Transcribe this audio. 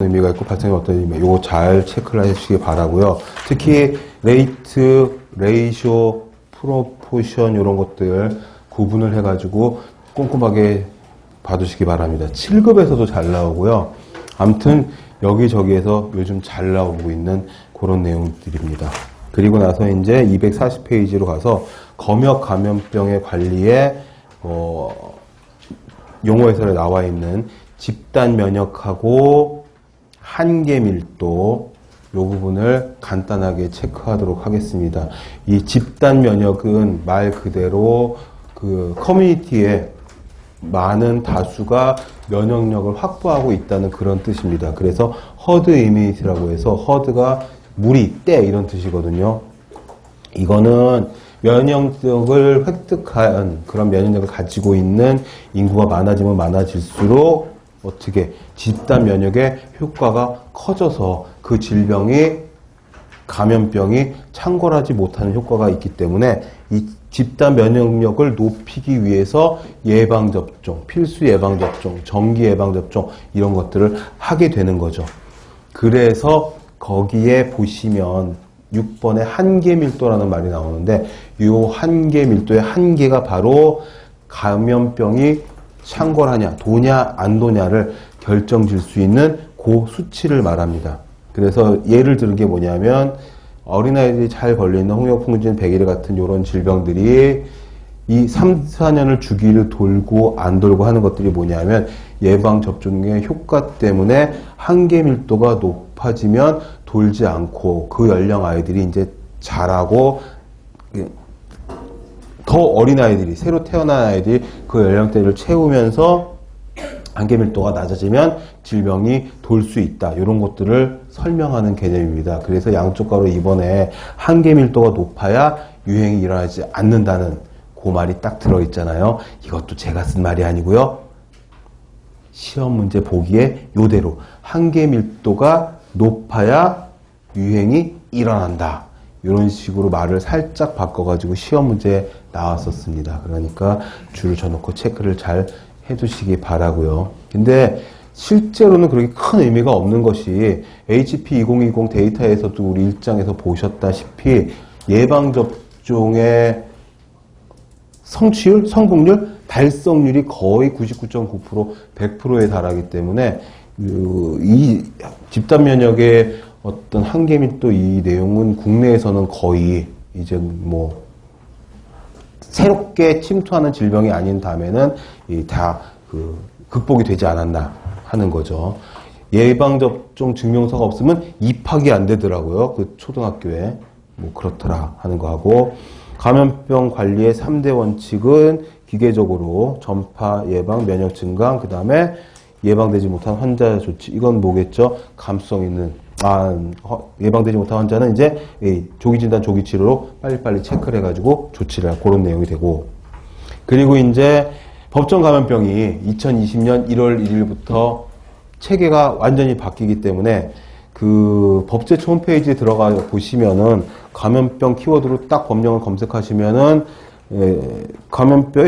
의미가 있고 발생이 어떤 의미가 이거 잘 체크를 해주시기 바라고요. 특히 레이트, 레이쇼, 프로포션 이런 것들 구분을 해가지고 꼼꼼하게 봐두시기 바랍니다. 7급에서도 잘 나오고요. 아무튼 여기저기에서 요즘 잘 나오고 있는 그런 내용들입니다. 그리고 나서 이제 240페이지로 가서 검역 감염병의 관리에 어, 용어 해설에 나와 있는 집단 면역하고 한계 밀도 요 부분을 간단하게 체크하도록 하겠습니다. 이 집단 면역은 말 그대로 그 커뮤니티에 많은 다수가 면역력을 확보하고 있다는 그런 뜻입니다. 그래서 허드 이미니티라고 해서 허드가 무리, 때 이런 뜻이거든요. 이거는 면역력을 획득한 그런 면역력을 가지고 있는 인구가 많아지면 많아질수록 어떻게 집단 면역의 효과가 커져서 그 질병이 감염병이 창궐하지 못하는 효과가 있기 때문에 이 집단 면역력을 높이기 위해서 예방 접종, 필수 예방 접종, 정기 예방 접종 이런 것들을 하게 되는 거죠. 그래서 거기에 보시면 6번에 한계 밀도라는 말이 나오는데 이 한계 밀도의 한계가 바로 감염병이 창궐하냐, 도냐, 안 도냐를 결정 질 수 있는 그 수치를 말합니다. 그래서 예를 들은 게 뭐냐면 어린아이들이 잘 걸리는 홍역풍진, 백일 같은 이런 질병들이 이 3, 4년을 주기를 돌고 안 돌고 하는 것들이 뭐냐면 예방접종의 효과 때문에 한계 밀도가 높아지면 돌지 않고 그 연령 아이들이 이제 자라고 더 어린 아이들이 새로 태어난 아이들이 그 연령대를 채우면서 한계 밀도가 낮아지면 질병이 돌 수 있다. 이런 것들을 설명하는 개념입니다. 그래서 양쪽 가로 이번에 한계 밀도가 높아야 유행이 일어나지 않는다는 그 말이 딱 들어있잖아요. 이것도 제가 쓴 말이 아니고요. 시험 문제 보기에 요대로 한계 밀도가 높아야 유행이 일어난다. 이런 식으로 말을 살짝 바꿔가지고 시험 문제에 나왔었습니다. 그러니까 줄을 쳐놓고 체크를 잘 해두시기 바라고요. 근데 실제로는 그렇게 큰 의미가 없는 것이 HP 2020 데이터에서도 우리 일장에서 보셨다시피 예방접종의 성취율, 성공률, 달성률이 거의 99.9% 100%에 달하기 때문에 그이 집단 면역의 어떤 한계 및 또 이 내용은 국내에서는 거의 이제 뭐 새롭게 침투하는 질병이 아닌 다음에는 다 그 극복이 되지 않았나 하는 거죠. 예방접종 증명서가 없으면 입학이 안 되더라고요. 그 초등학교에. 뭐 그렇더라 하는 거 하고 감염병 관리의 3대 원칙은 기계적으로 전파 예방 면역 증강 그 다음에 예방되지 못한 환자 조치 이건 뭐겠죠? 감성 있는 아, 예방되지 못한 환자는 이제 조기 진단, 조기 치료로 빨리빨리 체크를 해가지고 조치를 할 그런 내용이 되고. 그리고 이제 법정 감염병이 2020년 1월 1일부터 체계가 완전히 바뀌기 때문에 그 법제처 홈페이지에 들어가 보시면은 감염병 키워드로 딱 법령을 검색하시면은 예, 감염병